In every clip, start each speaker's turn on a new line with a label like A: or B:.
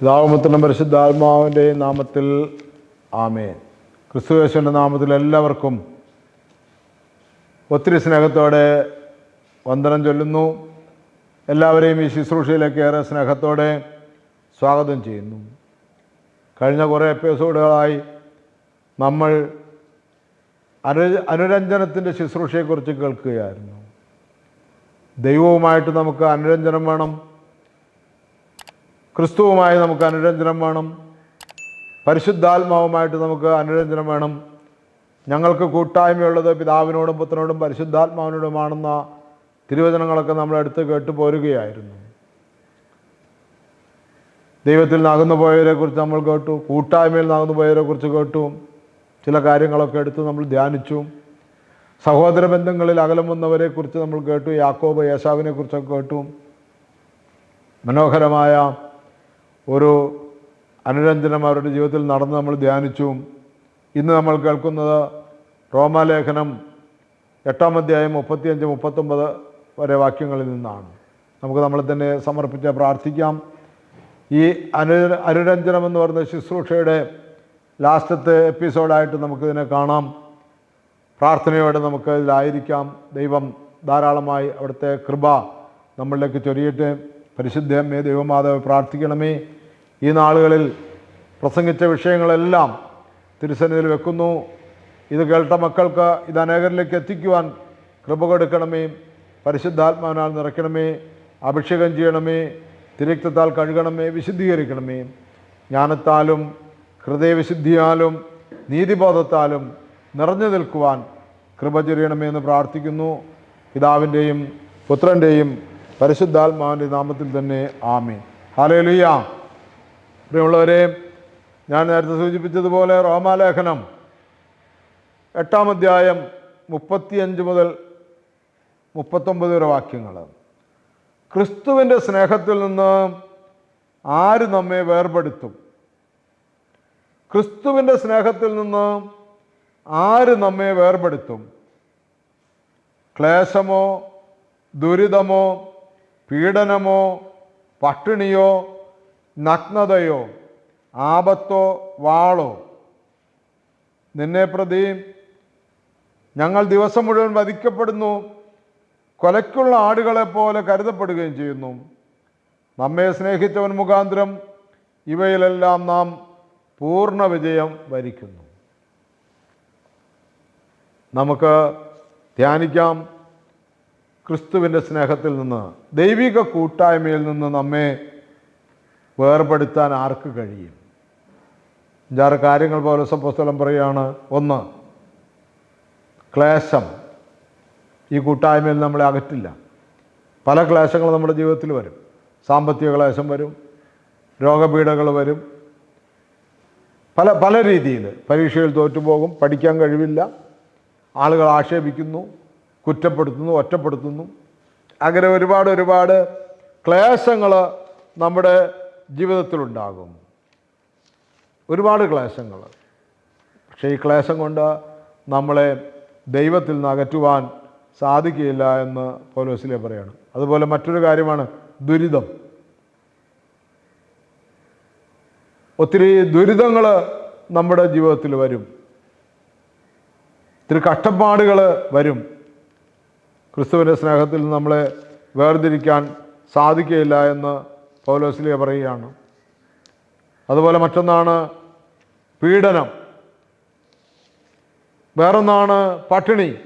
A: പിതാവുമത്തിനും പരിശുദ്ധാത്മാവിന്റെ നാമത്തിൽ ആമേൻ. ക്രിസ്തുവേശുവിന്റെ നാമത്തിൽ എല്ലാവർക്കും ഒത്തിരി സ്നേഹത്തോടെ വന്ദനം ചൊല്ലുന്നു. എല്ലാവരെയും ഈ ശുശ്രൂഷയിലേക്ക് ഏറെ സ്നേഹത്തോടെ സ്വാഗതം ചെയ്യുന്നു. കഴിഞ്ഞ കുറേ എപ്പിസോഡുകളായി നമ്മൾ അനു അനുരഞ്ജനത്തിന്റെ ശുശ്രൂഷയെക്കുറിച്ച് കേൾക്കുകയായിരുന്നു. ദൈവവുമായിട്ട് നമുക്ക് അനുരഞ്ജനം വേണം. ക്രിസ്തുവുമായി നമുക്ക് അനുരഞ്ജനം വേണം. പരിശുദ്ധാത്മാവുമായിട്ട് നമുക്ക് അനുരഞ്ജനം വേണം. ഞങ്ങൾക്ക് കൂട്ടായ്മയുള്ളത് പിതാവിനോടും പുത്രനോടും പരിശുദ്ധാത്മാവിനോടുമാണെന്ന തിരുവചനങ്ങളൊക്കെ നമ്മൾ എടുത്ത് കേട്ടു പോരുകയായിരുന്നു. ദൈവത്തിൽ നകന്നു പോയവരെക്കുറിച്ച് നമ്മൾ കേട്ടു കൂട്ടായ്മയിൽ നകന്നു പോയവരെക്കുറിച്ച് കേട്ടു. ചില കാര്യങ്ങളൊക്കെ എടുത്ത് നമ്മൾ ധ്യാനിച്ചു. സഹോദര ബന്ധങ്ങളിൽ അകലം വന്നവരെക്കുറിച്ച് നമ്മൾ കേട്ടു യാക്കോബ് യേശാവിനെ കുറിച്ചൊക്കെ കേട്ടു. മനോഹരമായ ഒരു അനുരഞ്ജനം അവരുടെ ജീവിതത്തിൽ നടന്ന് നമ്മൾ ധ്യാനിച്ചു. ഇന്ന് നമ്മൾ കേൾക്കുന്നത് റോമാലേഖനം എട്ടാം അധ്യായം മുപ്പത്തിയഞ്ച് മുപ്പത്തൊമ്പത് വരെ വാക്യങ്ങളിൽ നിന്നാണ്. നമുക്ക് നമ്മൾ തന്നെ സമർപ്പിച്ച് പ്രാർത്ഥിക്കാം. ഈ അനു അനുരഞ്ജനം എന്ന് പറയുന്ന ശുശ്രൂഷയുടെ ലാസ്റ്റത്തെ എപ്പിസോഡായിട്ട് നമുക്കിതിനെ കാണാം. പ്രാർത്ഥനയോടെ നമുക്ക് ഇതിലായിരിക്കാം. ദൈവം ധാരാളമായി അവിടുത്തെ കൃപ നമ്മളിലേക്ക് ചൊരിയട്ടെ. പരിശുദ്ധമേ ദൈവമാതാവ് പ്രാർത്ഥിക്കണമേ. ഈ നാളുകളിൽ പ്രസംഗിച്ച വിഷയങ്ങളെല്ലാം തിരുസന്നിധിയിൽ വെക്കുന്നു. ഇത് കേട്ട മക്കൾക്ക് ഇത് അനേകരിലേക്ക് എത്തിക്കുവാൻ കൃപ കൊടുക്കണമേ. പരിശുദ്ധാത്മാവിനാൽ നിറയ്ക്കണമേ. അഭിഷേകം ചെയ്യണമേ. തിരക്തത്താൽ കഴുകണമേ. വിശുദ്ധീകരിക്കണമേ. ജ്ഞാനത്താലും ഹൃദയവിശുദ്ധിയാലും നീതിബോധത്താലും നിറഞ്ഞു നിൽക്കുവാൻ കൃപ എന്ന് പ്രാർത്ഥിക്കുന്നു. പിതാവിന്റെയും പുത്രന്റെയും പരിശുദ്ധാത്മാവിന്റെ നാമത്തിൽ തന്നെ ആമേ ഹാലേലുയ്യ പ്രിയമുള്ളവരെ ഞാൻ നേരത്തെ സൂചിപ്പിച്ചതുപോലെ റോമാലേഖനം എട്ടാം അധ്യായം മുപ്പത്തിയഞ്ച് മുതൽ മുപ്പത്തൊമ്പത് വരെ വാക്യങ്ങൾ. ക്രിസ്തുവിന്റെ സ്നേഹത്തിൽ നിന്ന് ആര് നമ്മെ വേർപെടുത്തും? ക്രിസ്തുവിന്റെ സ്നേഹത്തിൽ നിന്ന് ആര് നമ്മെ വേർപെടുത്തും? ക്ലേശമോ ദുരിതമോ പീഡനമോ പട്ടിണിയോ നഗ്നതയോ ആപത്തോ വാളോ. നിന്നെ പ്രതി ഞങ്ങൾ ദിവസം മുഴുവൻ വധിക്കപ്പെടുന്നു. കൊലയ്ക്കുള്ള ആടുകളെ പോലെ കരുതപ്പെടുകയും ചെയ്യുന്നു. നമ്മെ സ്നേഹിച്ചവൻ മുഖാന്തരം ഇവയിലെല്ലാം നാം പൂർണ വിജയം വരിക്കുന്നു. നമുക്ക് ധ്യാനിക്കാം. ക്രിസ്തുവിന്റെ സ്നേഹത്തിൽ നിന്ന് ദൈവിക കൂട്ടായ്മയിൽ നിന്ന് നമ്മെ വേർപെടുത്താൻ ആർക്ക് കഴിയും? അഞ്ചാറ് കാര്യങ്ങൾ പോലെ പുസ്തകം പറയുകയാണ്. ഒന്ന് ക്ലേശം. ഈ കൂട്ടായ്മയിൽ നമ്മളെ അകറ്റില്ല. പല ക്ലേശങ്ങളും നമ്മുടെ ജീവിതത്തിൽ വരും. സാമ്പത്തിക ക്ലേശം വരും രോഗപീഠകൾ വരും. പല പല രീതിയിൽ പരീക്ഷയിൽ തോറ്റുപോകും പഠിക്കാൻ കഴിവില്ല ആളുകൾ ആക്ഷേപിക്കുന്നു. കുറ്റപ്പെടുത്തുന്നു ഒറ്റപ്പെടുത്തുന്നു. അങ്ങനെ ഒരുപാട് ഒരുപാട് ക്ലേശങ്ങൾ നമ്മുടെ ജീവിതത്തിലുണ്ടാകും. ഒരുപാട് ക്ലേശങ്ങൾ. പക്ഷേ ഈ ക്ലേശം കൊണ്ട് നമ്മളെ ദൈവത്തിൽ നിന്ന് അകറ്റുവാൻ സാധിക്കില്ല എന്ന് പൗലോസിലെ പറയാണ്. അതുപോലെ മറ്റൊരു കാര്യമാണ് ദുരിതം. ഒത്തിരി ദുരിതങ്ങൾ നമ്മുടെ ജീവിതത്തിൽ വരും. ഒത്തിരി കഷ്ടപ്പാടുകൾ വരും. ക്രിസ്തുവിന്റെ സ്നേഹത്തിൽ നമ്മളെ വേർതിരിക്കാൻ സാധിക്കുകയില്ല എന്ന് പൗലോസിലിയ പറയുകയാണ്. അതുപോലെ മറ്റൊന്നാണ് പീഡനം. വേറൊന്നാണ് പട്ടിണി.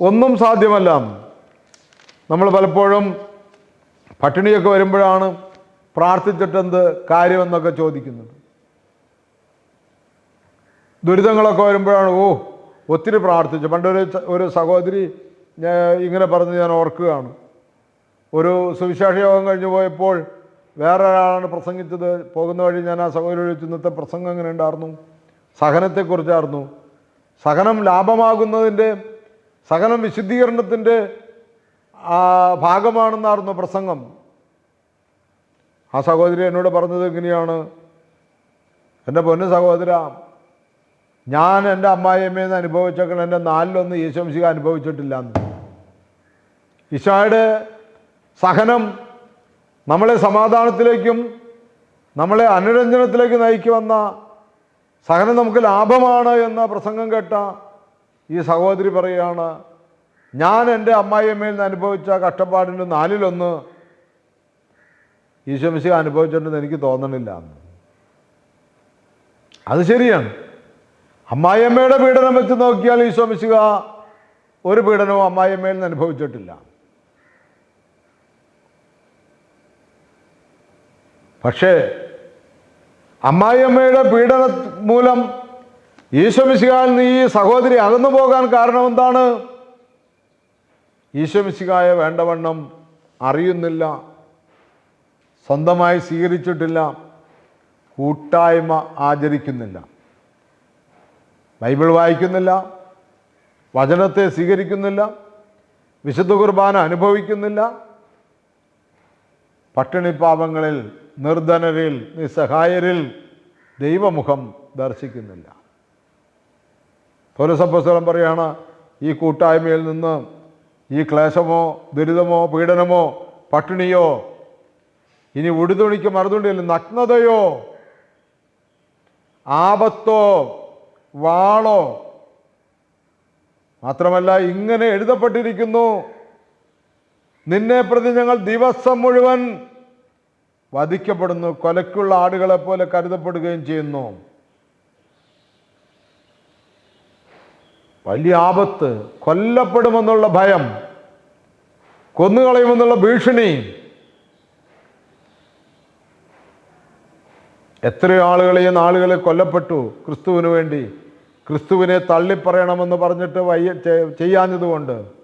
A: ഒന്നും സാധ്യമല്ല. നമ്മൾ പലപ്പോഴും പട്ടിണിയൊക്കെ വരുമ്പോഴാണ് പ്രാർത്ഥിച്ചിട്ടെന്ത് കാര്യമെന്നൊക്കെ ചോദിക്കുന്നത്. ദുരിതങ്ങളൊക്കെ വരുമ്പോഴാണ് ഓ ഒത്തിരി പ്രാർത്ഥിച്ചു. പണ്ടൊരു ഒരു സഹോദരി ഇങ്ങനെ പറഞ്ഞ് ഞാൻ ഓർക്കുകയാണ്. ഒരു സുവിശേഷ യോഗം കഴിഞ്ഞ് പോയപ്പോൾ വേറെ ഒരാളാണ് പ്രസംഗിച്ചത്. പോകുന്ന വഴി ഞാൻ ആ സഹോദരി വിളിച്ചു ഇന്നത്തെ പ്രസംഗം എങ്ങനെ ഉണ്ടായിരുന്നു സഹനത്തെക്കുറിച്ചായിരുന്നു. സഹനം ലാഭമാകുന്നതിന്റെ സഹനം വിശുദ്ധീകരണത്തിന്റെ ഭാഗമാണെന്നായിരുന്നു പ്രസംഗം. ആ സഹോദരി എന്നോട് പറഞ്ഞത് എങ്ങനെയാണ് എന്റെ പൊന്ന സഹോദര ഞാൻ എന്റെ അമ്മായിയമ്മയിൽ നിന്ന് അനുഭവിച്ചേക്കണം എന്റെ നാലിലൊന്ന് ഈശോംശിക അനുഭവിച്ചിട്ടില്ല എന്ന് ഈശോയുടെ സഹനം നമ്മളെ സമാധാനത്തിലേക്കും നമ്മളെ അനുരഞ്ജനത്തിലേക്ക് നയിക്കുവന്ന സഹനം നമുക്ക് ലാഭമാണ് എന്ന പ്രസംഗം കേട്ട ഈ സഹോദരി പറയുകയാണ് ഞാൻ എന്റെ അമ്മായിയമ്മയിൽ നിന്ന് അനുഭവിച്ച കഷ്ടപ്പാടിന്റെ നാലിലൊന്ന് ഈശോമിശിക അനുഭവിച്ചിട്ടുണ്ടെന്ന് എനിക്ക് തോന്നണില്ല. അത് ശരിയാണ് അമ്മായിയമ്മയുടെ പീഡനം വെച്ച് നോക്കിയാൽ ഈശോ ഈശോമിശിക ഒരു പീഡനവും അമ്മായിയമ്മയിൽ നിന്ന് അനുഭവിച്ചിട്ടില്ല. പക്ഷേ അമ്മായിയമ്മയുടെ പീഡന മൂലം ഈശോമിശികായിൽ നിന്ന് ഈ സഹോദരി അകന്നു പോകാൻ കാരണം എന്താണ്? ഈശോമിശികായെ വേണ്ടവണ്ണം അറിയുന്നില്ല സ്വന്തമായി സ്വീകരിച്ചിട്ടില്ല കൂട്ടായ്മ ആചരിക്കുന്നില്ല. ബൈബിൾ വായിക്കുന്നില്ല വചനത്തെ സ്വീകരിക്കുന്നില്ല വിശുദ്ധ കുർബാന അനുഭവിക്കുന്നില്ല. പട്ടിണിപ്പാപങ്ങളിൽ നിർധനരിൽ നിസ്സഹായരിൽ ദൈവമുഖം ദർശിക്കുന്നില്ല. പൗരസപ്പസ്വലം പറയാണ് ഈ കൂട്ടായ്മയിൽ നിന്ന് ഈ ക്ലേശമോ ദുരിതമോ പീഡനമോ പട്ടിണിയോ ഇനി ഉടുതുണിക്ക് മറുതുണ്ടില്ല നഗ്നതയോ ആപത്തോ വാളോ? മാത്രമല്ല ഇങ്ങനെ എഴുതപ്പെട്ടിരിക്കുന്നു. നിന്നെ പ്രതി ഞങ്ങൾ ദിവസം മുഴുവൻ വധിക്കപ്പെടുന്നു കൊലക്കുള്ള ആടുകളെ പോലെ കരുതപ്പെടുകയും ചെയ്യുന്നു. വലിയ ആപത്ത് കൊല്ലപ്പെടുമെന്നുള്ള ഭയം കൊന്നുകളയുമെന്നുള്ള ഭീഷണി. എത്രയോ ആളുകളെയും ആളുകളെ കൊല്ലപ്പെട്ടു ക്രിസ്തുവിന് വേണ്ടി. ക്രിസ്തുവിനെ തള്ളിപ്പറയണമെന്ന് പറഞ്ഞിട്ട് വയ്യ ചെയ്യാഞ്ഞതുകൊണ്ട്.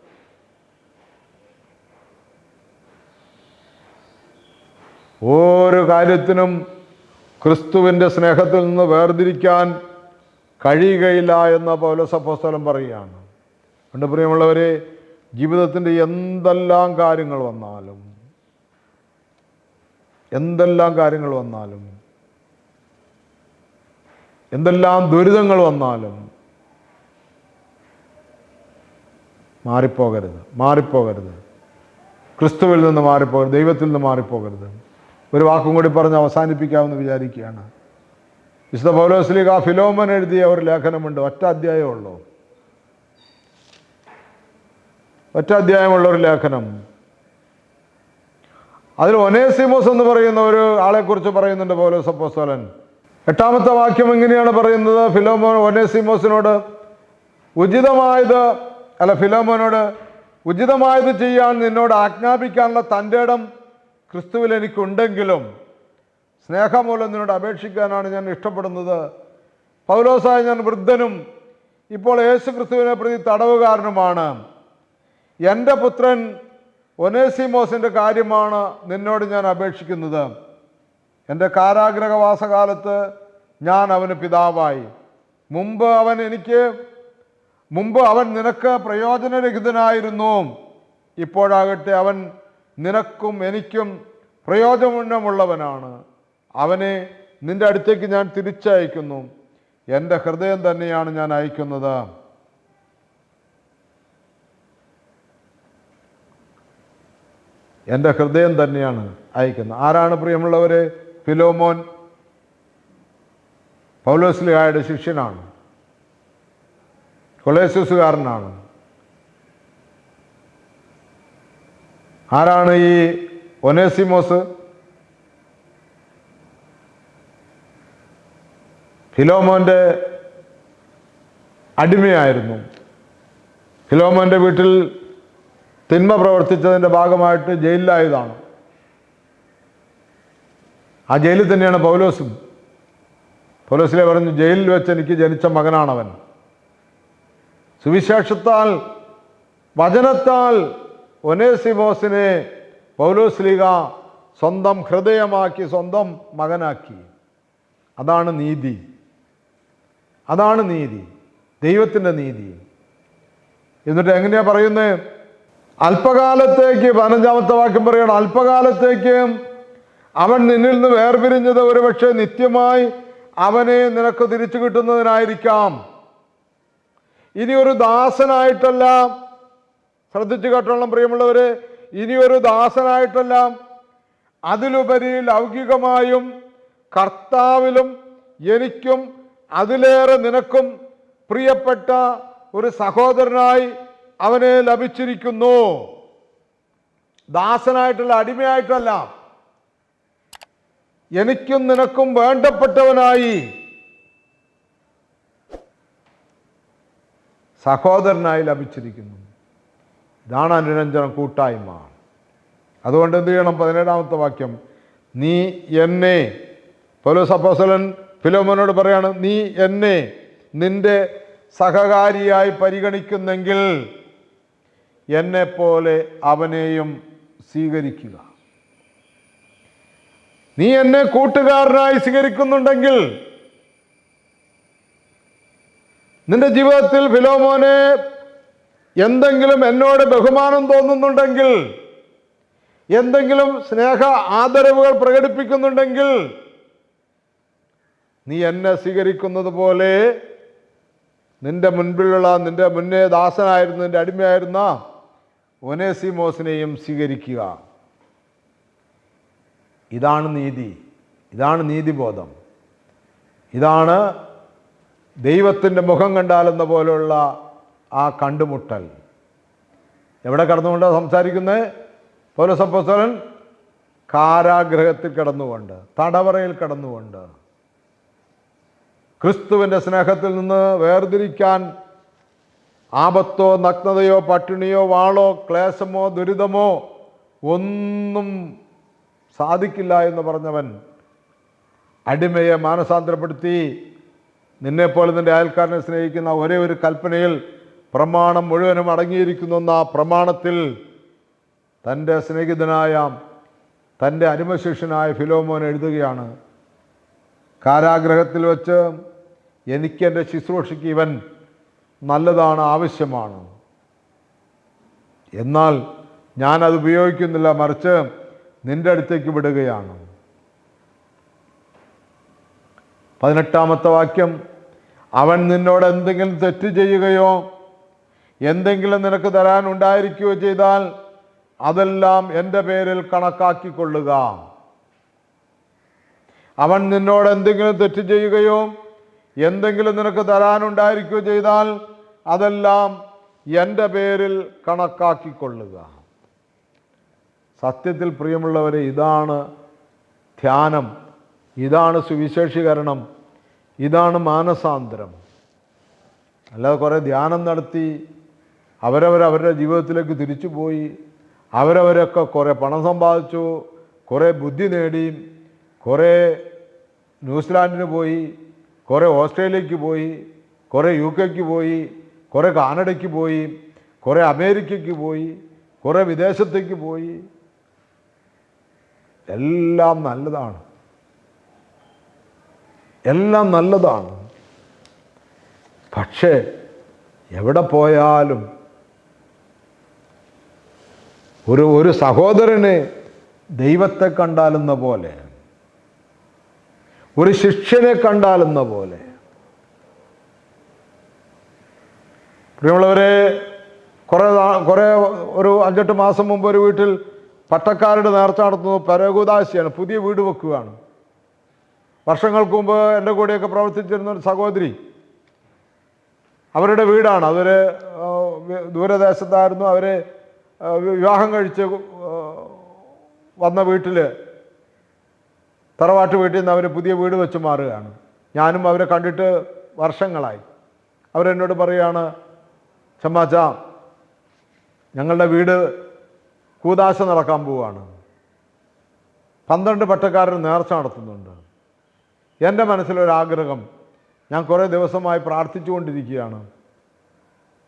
A: ഓരോ കാര്യത്തിനും ക്രിസ്തുവിന്റെ സ്നേഹത്തിൽ നിന്ന് വേർതിരിക്കാൻ കഴിയുകയില്ല എന്ന് പൗലസപ്പോസ്തലം പറയുകയാണ്. എന്റെ പ്രിയമുള്ളവരെ ജീവിതത്തിന്റെ എന്തെല്ലാം കാര്യങ്ങൾ വന്നാലും എന്തെല്ലാം കാര്യങ്ങൾ വന്നാലും എന്തെല്ലാം ദുരിതങ്ങൾ വന്നാലും മാറിപ്പോകരുത് മാറിപ്പോകരുത്. ക്രിസ്തുവിൽ നിന്ന് മാറിപ്പോകരുത് ദൈവത്തിൽ നിന്ന് മാറിപ്പോകരുത്. ഒരു വാക്കും കൂടി പറഞ്ഞ് അവസാനിപ്പിക്കാമെന്ന് വിചാരിക്കുകയാണ്. വിശുദ്ധ പൗലോസ്ലിക ഫിലോമൻ എഴുതിയ ഒരു ലേഖനമുണ്ട് ഒറ്റ അധ്യായമുള്ളൂ ഒറ്റ അധ്യായമുള്ള ഒരു ലേഖനം. അതിൽ ഒനേസിമോസ് എന്ന് പറയുന്ന ഒരു ആളെക്കുറിച്ച് പറയുന്നുണ്ട് പൗലോസ് അപ്പോസ്തലൻ. എട്ടാമത്തെ വാക്യം എങ്ങനെയാണ് പറയുന്നത്? ഫിലോമോൻ ഒനേസിമോസിനോട് ഉചിതമായത് അല്ല ഫിലോമോനോട് ഉചിതമായത് ചെയ്യാൻ നിന്നോട് ആജ്ഞാപിക്കാനുള്ള തന്റെ ഇടം ക്രിസ്തുവിൽ എനിക്കുണ്ടെങ്കിലും സ്നേഹമൂലം നിന്നോട് അപേക്ഷിക്കാനാണ് ഞാൻ ഇഷ്ടപ്പെടുന്നത്. പൗലോസായ ഞാൻ വൃദ്ധനും ഇപ്പോൾ യേശു ക്രിസ്തുവിനെ പ്രതി തടവുകാരനുമാണ്. എന്റെ പുത്രൻ ഒനേസിമോസിന്റെ കാര്യമാണ് നിന്നോട് ഞാൻ അപേക്ഷിക്കുന്നത്. എന്റെ കാരാഗ്രഹവാസകാലത്ത് ഞാൻ അവന് പിതാവായി. മുമ്പ് അവൻ എനിക്ക് മുമ്പ് അവൻ നിനക്ക് പ്രയോജനരഹിതനായിരുന്നു. ഇപ്പോഴാകട്ടെ അവൻ നിനക്കും എനിക്കും പ്രയോജനമുള്ളവനാണ്. അവനെ നിന്റെ അടുത്തേക്ക് ഞാൻ തിരിച്ചയക്കുന്നു. എന്റെ ഹൃദയം തന്നെയാണ് ഞാൻ അയക്കുന്നത്. എന്റെ ഹൃദയം തന്നെയാണ് അയക്കുന്നത്. ആരാണ് പ്രിയമുള്ളവരെ? ഫിലോമോൻ പൗലോസ്ലിഹായുടെ ശിഷ്യനാണ്. കൊളേസസുകാരനാണ് ആരാണ് ഈ ഒനേസിമോസ്? ഫിലോമോന്റെ അടിമയായിരുന്നു. ഫിലോമോന്റെ വീട്ടിൽ തിന്മ പ്രവർത്തിച്ചതിന്റെ ഭാഗമായിട്ട് ജയിലിലായതാണ്. ആ ജയിലിൽ തന്നെയാണ് പൗലോസും. പൗലോസിലെ പറഞ്ഞു ജയിലിൽ വെച്ച് എനിക്ക് ജനിച്ച മകനാണവൻ. സുവിശേഷത്താൽ വചനത്താൽ ഒനേസിമോസിനെ പൗലോസ്ലിക സ്വന്തം ഹൃദയമാക്കി സ്വന്തം മകനാക്കി. അതാണ് നീതി. അതാണ് നീതി. ദൈവത്തിന്റെ നീതി. എന്നിട്ട് എങ്ങനെയാ പറയുന്നത്? അല്പകാലത്തേക്ക് പതിനഞ്ചാമത്തെ വാക്യം പറയണം അല്പകാലത്തേക്ക് അവൻ നിന്നിൽ നിന്ന് വേർപിരിഞ്ഞത് ഒരുപക്ഷെ നിത്യമായി അവനെ നിനക്ക് തിരിച്ചു കിട്ടുന്നതിനായിരിക്കാം. ഇനി ഒരു ദാസനായിട്ടല്ല. ശ്രദ്ധിച്ചു കേട്ടോളം പ്രിയമുള്ളവരെ. ഇനി ഒരു ദാസനായിട്ടല്ല. അതിലുപരി ലൗകികമായും കർത്താവിലും എനിക്കും അതിലേറെ നിനക്കും പ്രിയപ്പെട്ട ഒരു സഹോദരനായി അവനെ ലഭിച്ചിരിക്കുന്നു. ദാസനായിട്ടുള്ള അടിമയായിട്ടല്ല. എനിക്കും നിനക്കും വേണ്ടപ്പെട്ടവനായി. സഹോദരനായി ലഭിച്ചിരിക്കുന്നു. ഇതാണ് അനുരഞ്ജന കൂട്ടായ്മ. അതുകൊണ്ട് എന്ത് ചെയ്യണം? പതിനേഴാമത്തെ വാക്യം. നീ എന്നെ പൗലോസപ്പോസലൻ ഫിലോമനോട് പറയാണ് നീ എന്നെ നിന്റെ സഹകാരിയായി പരിഗണിക്കുന്നെങ്കിൽ എന്നെപ്പോലെ അവനെയും സ്വീകരിക്കുക. നീ എന്നെ കൂട്ടുകാരനായി സ്വീകരിക്കുന്നുണ്ടെങ്കിൽ നിന്റെ ജീവിതത്തിൽ ഫിലോമോനെ എന്തെങ്കിലും എന്നോട് ബഹുമാനം തോന്നുന്നുണ്ടെങ്കിൽ എന്തെങ്കിലും സ്നേഹ ആദരവുകൾ പ്രകടിപ്പിക്കുന്നുണ്ടെങ്കിൽ നീ എന്നെ സ്വീകരിക്കുന്നത് പോലെ നിന്റെ മുൻപിലുള്ള നിന്റെ മുന്നേ ദാസനായിരുന്ന നിന്റെ അടിമയായിരുന്ന ഒനേസിമോസിനെയും സ്വീകരിക്കുക. ഇതാണ് നീതി ഇതാണ് നീതിബോധം. ഇതാണ് ദൈവത്തിന്റെ മുഖം കണ്ടാലെന്ന പോലെയുള്ള ആ കണ്ടുമുട്ടൽ. എവിടെ കടന്നുകൊണ്ടാണ് സംസാരിക്കുന്നത്? പൗരസപ്പോസ്തലൻ കാരാഗ്രഹത്തിൽ കിടന്നുകൊണ്ട് തടവറയിൽ കടന്നുകൊണ്ട്. ക്രിസ്തുവിന്റെ സ്നേഹത്തിൽ നിന്ന് വേർതിരിക്കാൻ ആപത്തോ നഗ്നതയോ പട്ടിണിയോ വാളോ ക്ലേശമോ ദുരിതമോ ഒന്നും സാധിക്കില്ല എന്ന് പറഞ്ഞവൻ അടിമയെ മാനസാന്തരപ്പെടുത്തി നിന്നെപ്പോലെ നിന്റെ അയൽക്കാരനെ സ്നേഹിക്കുന്ന ഒരേ ഒരു കൽപ്പനയിൽ പ്രമാണം മുഴുവനും അടങ്ങിയിരിക്കുന്ന ആ പ്രമാണത്തിൽ തന്റെ സ്നേഹിതനായ തന്റെ അനുമശിഷ്യനായ ഫിലോമോൻ എഴുതുകയാണ് കാരാഗ്രഹത്തിൽ വച്ച് എനിക്ക് എന്റെ ശുശ്രൂഷയ്ക്ക് ഇവൻ നല്ലതാണ് ആവശ്യമാണ്. എന്നാൽ ഞാനത് ഉപയോഗിക്കുന്നില്ല മറിച്ച് നിന്റെ അടുത്തേക്ക് വിടുകയാണ്. പതിനെട്ടാമത്തെ വാക്യം അവൻ നിന്നോട് എന്തെങ്കിലും തെറ്റ് ചെയ്യുകയോ എന്തെങ്കിലും നിനക്ക് തരാൻ ഉണ്ടായിരിക്കുകയോ ചെയ്താൽ അതെല്ലാം എന്റെ പേരിൽ കണക്കാക്കിക്കൊള്ളുക. അവൻ നിന്നോട് എന്തെങ്കിലും തെറ്റ് ചെയ്യുകയോ എന്തെങ്കിലും നിനക്ക് തരാനുണ്ടായിരിക്കുകയോ ചെയ്താൽ അതെല്ലാം എന്റെ പേരിൽ കണക്കാക്കിക്കൊള്ളുക. സത്യത്തിൽ പ്രിയമുള്ളവരെ ഇതാണ് ധ്യാനം ഇതാണ് സുവിശേഷീകരണം ഇതാണ് മാനസാന്തരം. അല്ലാതെ കുറേ ധ്യാനം നടത്തി അവരവരവരുടെ ജീവിതത്തിലേക്ക് തിരിച്ചു പോയി അവരവരൊക്കെ കുറേ പണം സമ്പാദിച്ചു കുറേ ബുദ്ധി നേടി കുറേ ന്യൂസിലാൻഡിന് പോയി കുറേ ഓസ്ട്രേലിയക്ക് പോയി കുറേ യു കെക്ക് പോയി കുറേ കാനഡയ്ക്ക് പോയി കുറേ അമേരിക്കയ്ക്ക് പോയി കുറേ വിദേശത്തേക്ക് പോയി. എല്ലാം നല്ലതാണ്. എല്ലാം നല്ലതാണ്. പക്ഷേ എവിടെ പോയാലും ഒരു ഒരു സഹോദരന് ദൈവത്തെ കണ്ടാലെന്ന പോലെ ഒരു ശിഷ്യനെ കണ്ടാലെന്ന പോലെ. പ്രിയമുള്ളവരെ കുറേ കുറേ ഒരു അഞ്ചെട്ട് മാസം മുമ്പ് ഒരു വീട്ടിൽ പട്ടക്കാരുടെ നേർച്ച നടത്തുന്നത് പരകുദാശിയാണ് പുതിയ വീട് വെക്കുകയാണ്. വർഷങ്ങൾക്ക് മുമ്പ് എന്റെ കൂടെയൊക്കെ പ്രവർത്തിച്ചിരുന്ന ഒരു സഹോദരി അവരുടെ വീടാണ്. അവർ ദൂരദേശത്തായിരുന്നു. അവർ വിവാഹം കഴിച്ച് വന്ന വീട്ടിൽ തറവാട്ട് വീട്ടിൽ നിന്ന് അവർ പുതിയ വീട് വെച്ച് മാറുകയാണ്. ഞാനും അവരെ കണ്ടിട്ട് വർഷങ്ങളായി. അവരെന്നോട് പറയുകയാണ് ചമ്മാച്ച ഞങ്ങളുടെ വീട് കൂതാശ നടക്കാൻ പോവുകയാണ് പന്ത്രണ്ട് പട്ടക്കാരൻ നേർച്ച നടത്തുന്നുണ്ട്. എന്റെ മനസ്സിലൊരാഗ്രഹം. ഞാൻ കുറേ ദിവസമായി പ്രാർത്ഥിച്ചുകൊണ്ടിരിക്കുകയാണ്.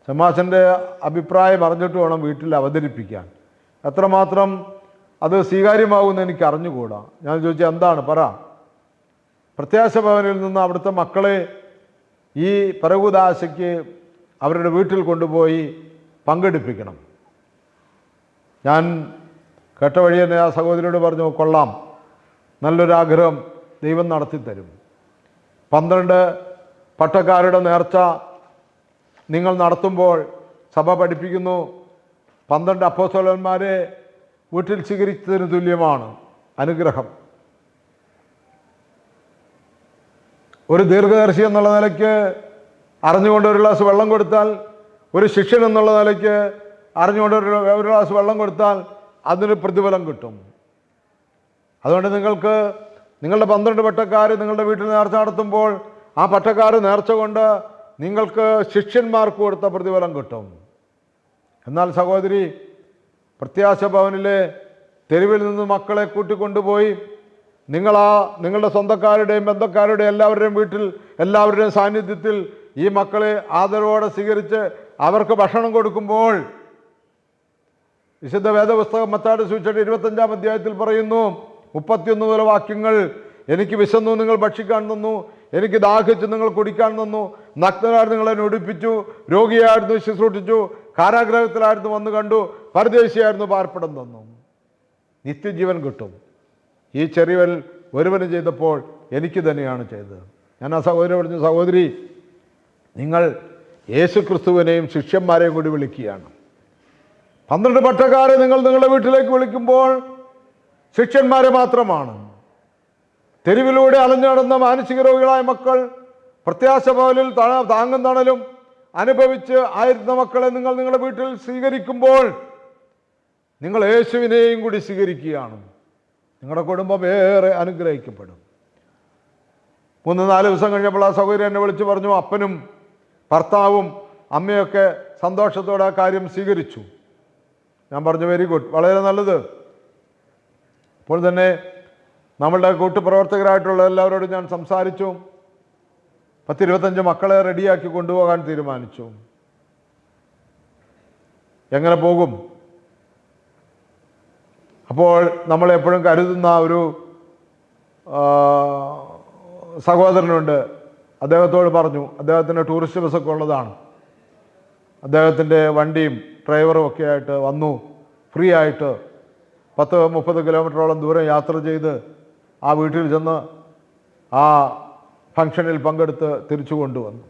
A: ചമാശന്റെ അഭിപ്രായം അറിഞ്ഞിട്ട് വേണം വീട്ടിൽ അവതരിപ്പിക്കാൻ. എത്രമാത്രം അത് സ്വീകാര്യമാകുമെന്ന് എനിക്ക് അറിഞ്ഞുകൂടാ. ഞാൻ ചോദിച്ചാൽ എന്താണ്? പറ. പ്രത്യാശ ഭവനിൽ നിന്ന് അവിടുത്തെ മക്കളെ ഈ പരകുദാശയ്ക്ക് അവരുടെ വീട്ടിൽ കൊണ്ടുപോയി പങ്കെടുപ്പിക്കണം. ഞാൻ കേട്ട വഴി തന്നെ ആ സഹോദരിയോട് പറഞ്ഞു കൊള്ളാം. നല്ലൊരാഗ്രഹം ദൈവം നടത്തിത്തരും. പന്ത്രണ്ട് പട്ടക്കാരുടെ നേർച്ച നിങ്ങൾ നടത്തുമ്പോൾ സഭ പഠിപ്പിക്കുന്നു. പന്ത്രണ്ട് അപ്പോസ്തലന്മാരെ വീട്ടിൽ സ്വീകരിച്ചതിന് തുല്യമാണ് അനുഗ്രഹം. ഒരു ദീർഘദർശി എന്നുള്ള നിലയ്ക്ക് അറിഞ്ഞുകൊണ്ട് ഒരു ഗ്ലാസ് വെള്ളം കൊടുത്താൽ ഒരു ശിഷ്യൻ എന്നുള്ള നിലയ്ക്ക് അറിഞ്ഞുകൊണ്ട് ഒരു ഒരു ഗ്ലാസ് വെള്ളം കൊടുത്താൽ അതിന് പ്രതിഫലം കിട്ടും. അതുകൊണ്ട് നിങ്ങൾക്ക് നിങ്ങളുടെ പന്ത്രണ്ട് പട്ടക്കാർ നിങ്ങളുടെ വീട്ടിൽ നേർച്ച നടത്തുമ്പോൾ ആ പട്ടക്കാർ നേർച്ച കൊണ്ട് നിങ്ങൾക്ക് ശിഷ്യന്മാർക്ക് കൊടുത്ത പ്രതിഫലം കിട്ടും. എന്നാൽ സഹോദരി പ്രത്യാശ ഭവനിലെ തെരുവിൽ നിന്ന് മക്കളെ കൂട്ടിക്കൊണ്ടുപോയി നിങ്ങൾ ആ നിങ്ങളുടെ സ്വന്തക്കാരുടെയും ബന്ധക്കാരുടെയും എല്ലാവരുടെയും വീട്ടിൽ എല്ലാവരുടെയും സാന്നിധ്യത്തിൽ ഈ മക്കളെ ആദരവോടെ സ്വീകരിച്ച് അവർക്ക് ഭക്ഷണം കൊടുക്കുമ്പോൾ വിശുദ്ധ വേദപുസ്തകം മത്താട് സൂക്ഷിച്ചിട്ട് ഇരുപത്തഞ്ചാം അധ്യായത്തിൽ പറയുന്നു മുപ്പത്തിയൊന്ന് മുതൽ വാക്യങ്ങൾ എനിക്ക് വിശന്നു നിങ്ങൾ ഭക്ഷിക്കാൻ തന്നു. എനിക്ക് ദാഹിച്ച് നിങ്ങൾ കുടിക്കാൻ തന്നു. നഗ്നരായിരുന്നു നിങ്ങളെ ഒടിപ്പിച്ചു. രോഗിയായിരുന്നു ശുശ്രൂഷിച്ചു. കാരാഗ്രഹത്തിലായിരുന്നു വന്ന് കണ്ടു. പരദേശിയായിരുന്നു പാർപ്പിടം തന്നു. നിത്യജീവൻ കിട്ടും. ഈ ചെറിയവൻ ഒരുവന് ചെയ്തപ്പോൾ എനിക്ക് തന്നെയാണ് ചെയ്തത്. ഞാൻ ആ സഹോദരി പറഞ്ഞു സഹോദരി നിങ്ങൾ യേശു ക്രിസ്തുവിനെയും ശിഷ്യന്മാരെയും കൂടി വിളിക്കുകയാണ്. പന്ത്രണ്ട് പട്ടക്കാരെ നിങ്ങൾ നിങ്ങളുടെ വീട്ടിലേക്ക് വിളിക്കുമ്പോൾ ശിഷ്യന്മാരെ മാത്രമാണ്. തെരുവിലൂടെ അലഞ്ഞു നടന്ന മാനസിക രോഗികളായ മക്കൾ പ്രത്യാശ പോലിൽ താങ്ങും തണലും അനുഭവിച്ച് ആയിരുന്ന മക്കളെ നിങ്ങൾ നിങ്ങളുടെ വീട്ടിൽ സ്വീകരിക്കുമ്പോൾ നിങ്ങൾ യേശുവിനെയും കൂടി സ്വീകരിക്കുകയാണ്. നിങ്ങളുടെ കുടുംബം ഏറെ അനുഗ്രഹിക്കപ്പെടും. മൂന്ന് നാല് ദിവസം കഴിഞ്ഞപ്പോൾ ആ സൗകര്യം എന്നെ വിളിച്ച് പറഞ്ഞു അപ്പനും ഭർത്താവും അമ്മയൊക്കെ സന്തോഷത്തോടെ ആ കാര്യം സ്വീകരിച്ചു. ഞാൻ പറഞ്ഞു വെരി ഗുഡ് വളരെ നല്ലത്. അപ്പോൾ തന്നെ നമ്മളുടെ കൂട്ടുപ്രവർത്തകരായിട്ടുള്ള എല്ലാവരോടും ഞാൻ സംസാരിച്ചു. പത്തിരുപത്തഞ്ച് മക്കളെ റെഡിയാക്കി കൊണ്ടുപോകാൻ തീരുമാനിച്ചു. എങ്ങനെ പോകും? അപ്പോൾ നമ്മൾ എപ്പോഴും കരുതുന്ന ഒരു സഹോദരനുണ്ട്. അദ്ദേഹത്തോട് പറഞ്ഞു അദ്ദേഹത്തിന്റെ ടൂറിസ്റ്റ് ബസ്സൊക്കെ ഉള്ളതാണ്. അദ്ദേഹത്തിന്റെ വണ്ടിയും ഡ്രൈവറും ഒക്കെ ആയിട്ട് വന്നു. ഫ്രീ ആയിട്ട് പത്ത് മുപ്പത് കിലോമീറ്ററോളം ദൂരം യാത്ര ചെയ്ത് ആ വീട്ടിൽ ചെന്ന് ആ ഫങ്ഷനിൽ പങ്കെടുത്ത് തിരിച്ചു കൊണ്ടുവന്നു.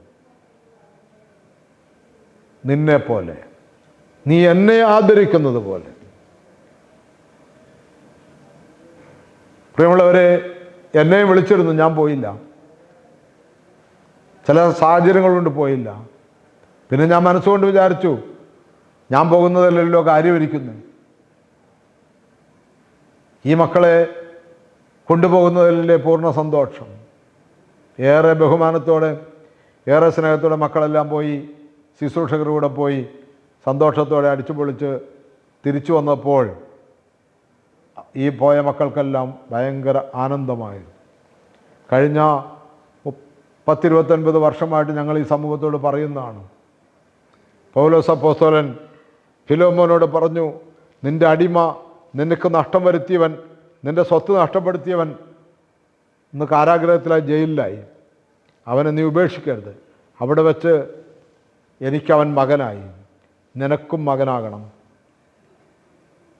A: നിന്നെ പോലെ. നീ എന്നെ ആദരിക്കുന്നത് പോലെ. പ്രിയമുള്ളവരെ എന്നെയും വിളിച്ചിരുന്നു ഞാൻ പോയില്ല. ചില സാഹചര്യങ്ങൾ കൊണ്ട് പോയില്ല. പിന്നെ ഞാൻ മനസ്സുകൊണ്ട് വിചാരിച്ചു ഞാൻ പോകുന്നതല്ലല്ലോ കാര്യമിരിക്കുന്നു ഈ മക്കളെ കൊണ്ടുപോകുന്നതിലെ പൂർണ സന്തോഷം. ഏറെ ബഹുമാനത്തോടെ ഏറെ സ്നേഹത്തോടെ മക്കളെല്ലാം പോയി ശുശ്രൂഷകരുടെ കൂടെ പോയി സന്തോഷത്തോടെ അടിച്ചു പൊളിച്ച് തിരിച്ചു വന്നപ്പോൾ ഈ പോയ മക്കൾക്കെല്ലാം ഭയങ്കര ആനന്ദമായിരുന്നു. കഴിഞ്ഞ പത്തിരുപത്തൊൻപത് വർഷമായിട്ട് ഞങ്ങൾ ഈ സമൂഹത്തോട് പറയുന്നതാണ്. പൗലോസ പോസ്തോലൻ ഫിലോമോനോട് പറഞ്ഞു നിന്റെ അടിമ നിനക്ക് നഷ്ടം വരുത്തിയവൻ നിന്റെ സ്വത്ത് നഷ്ടപ്പെടുത്തിയവൻ ഇന്ന് കാരാഗ്രഹത്തിലായി ജയിലിലായി. അവനെ നീ ഉപേക്ഷിക്കരുത്. അവിടെ വെച്ച് എനിക്കവൻ മകനായി. നിനക്കും മകനാകണം.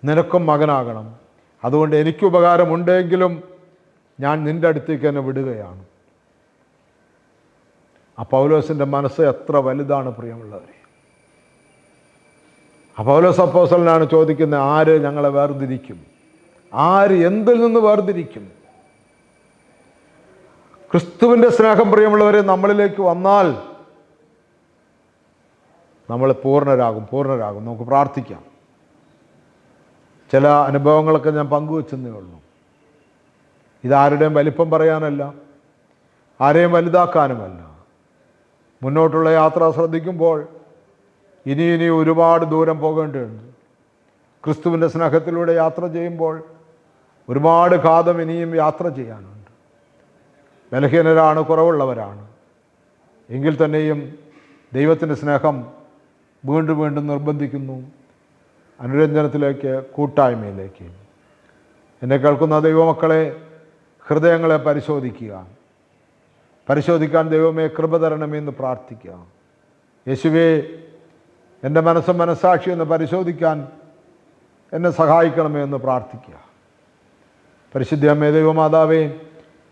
A: നിനക്കും മകനാകണം. അതുകൊണ്ട് എനിക്ക് ഉപകാരമുണ്ടെങ്കിലും ഞാൻ നിന്റെ അടുത്തേക്ക് തന്നെ വിടുകയാണ്. ആ പൗലോസിന്റെ മനസ്സ് എത്ര വലുതാണ് പ്രിയമുള്ളവരെ. ആ സപ്പോസലിനാണ് ചോദിക്കുന്നത് ആര് ഞങ്ങളെ വേർതിരിക്കും? ആര് എന്തിൽ നിന്ന് വേർതിരിക്കും? ക്രിസ്തുവിന്റെ സ്നേഹം പ്രിയമുള്ളവരെ നമ്മളിലേക്ക് വന്നാൽ നമ്മൾ പൂർണരാകും പൂർണരാകും. നമുക്ക് പ്രാർത്ഥിക്കാം. ചില അനുഭവങ്ങളൊക്കെ ഞാൻ പങ്കുവെച്ചെന്നേ ഉള്ളൂ. ഇതാരുടെയും വലിപ്പം പറയാനല്ല ആരെയും വലുതാക്കാനുമല്ല. മുന്നോട്ടുള്ള യാത്ര ശ്രദ്ധിക്കുമ്പോൾ ഇനി ഇനി ഒരുപാട് ദൂരം പോകേണ്ടതുണ്ട് ക്രിസ്തുവിന്റെ സ്നേഹത്തിലൂടെ യാത്ര ചെയ്യുമ്പോൾ ഒരുപാട് കാതം ഇനിയും യാത്ര ചെയ്യാനുണ്ട്. ബലഹീനരാണ് കുറവുള്ളവരാണ്. എങ്കിൽ തന്നെയും ദൈവത്തിന്റെ സ്നേഹം വീണ്ടും വീണ്ടും നിർബന്ധിക്കുന്നു. അനുരഞ്ജനത്തിലേക്ക് കൂട്ടായ്മയിലേക്ക്. എന്നെ കേൾക്കുന്ന ദൈവമക്കളെ ഹൃദയങ്ങളെ പരിശോധിക്കുക. പരിശോധിക്കാൻ ദൈവമേ കൃപ തരണമെന്ന് പ്രാർത്ഥിക്കുക. യേശുവേ എന്റെ മനസ്സും മനസ്സാക്ഷി എന്ന് പരിശോധിക്കാൻ എന്നെ സഹായിക്കണമേ എന്ന് പ്രാർത്ഥിക്കുക. പരിശുദ്ധ അമ്മേ ദൈവമാതാവേ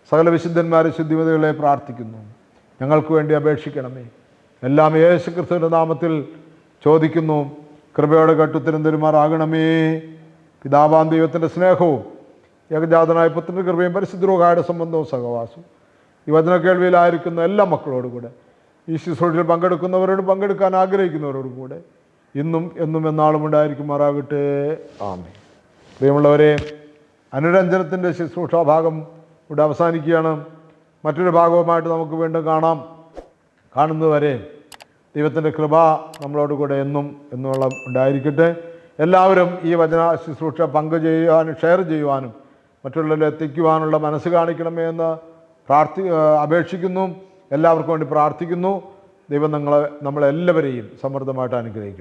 A: സകല വിശുദ്ധന്മാരെ ശുദ്ധിമതികളെ പ്രാർത്ഥിക്കുന്നു. ഞങ്ങൾക്ക് വേണ്ടി അപേക്ഷിക്കണമേ. എല്ലാം യേശു ക്രിസ്തുവിന്റെ നാമത്തിൽ ചോദിക്കുന്നു. കൃപയോടെ കട്ടുത്തരം തരുമാറാകണമേ. പിതാവാൻ ദൈവത്തിന്റെ സ്നേഹവും ഏകജാതനായ പുത്രന്റെ കൃപയും പരിശുദ്ധ പരിശുദ്ധരോഗായുടെ സംബന്ധവും സഹവാസവും ഈ വചന കേൾവിയിലായിരിക്കുന്ന എല്ലാ മക്കളോടും കൂടെ ഈ ശുശ്രൂഷയിൽ പങ്കെടുക്കുന്നവരോട് പങ്കെടുക്കാൻ ആഗ്രഹിക്കുന്നവരോടും കൂടെ ഇന്നും എന്നും എന്നാളും ഉണ്ടായിരിക്കുമാറാകട്ടെ. ആമേ പ്രിയമുള്ളവരെ അനുരഞ്ജനത്തിന്റെ ശുശ്രൂഷാ ഭാഗം ഇവിടെ അവസാനിക്കുകയാണ്. മറ്റൊരു ഭാഗവുമായിട്ട് നമുക്ക് വീണ്ടും കാണാം. കാണുന്നതുവരെ ദൈവത്തിന്റെ കൃപ നമ്മളോട് കൂടെ എന്നും എന്നുള്ള ഉണ്ടായിരിക്കട്ടെ. എല്ലാവരും ഈ വചന ശുശ്രൂഷ പങ്കു ചെയ്യുവാനും ഷെയർ ചെയ്യുവാനും മറ്റുള്ളവരിൽ എത്തിക്കുവാനുള്ള മനസ്സ് കാണിക്കണമേ എന്ന് പ്രാർത്ഥി അപേക്ഷിക്കുന്നു. എല്ലാവർക്കും വേണ്ടി പ്രാർത്ഥിക്കുന്നു. ദൈവം നിങ്ങളെ നമ്മളെല്ലാവരെയും സമൃദ്ധമായിട്ട് അനുഗ്രഹിക്കട്ടെ.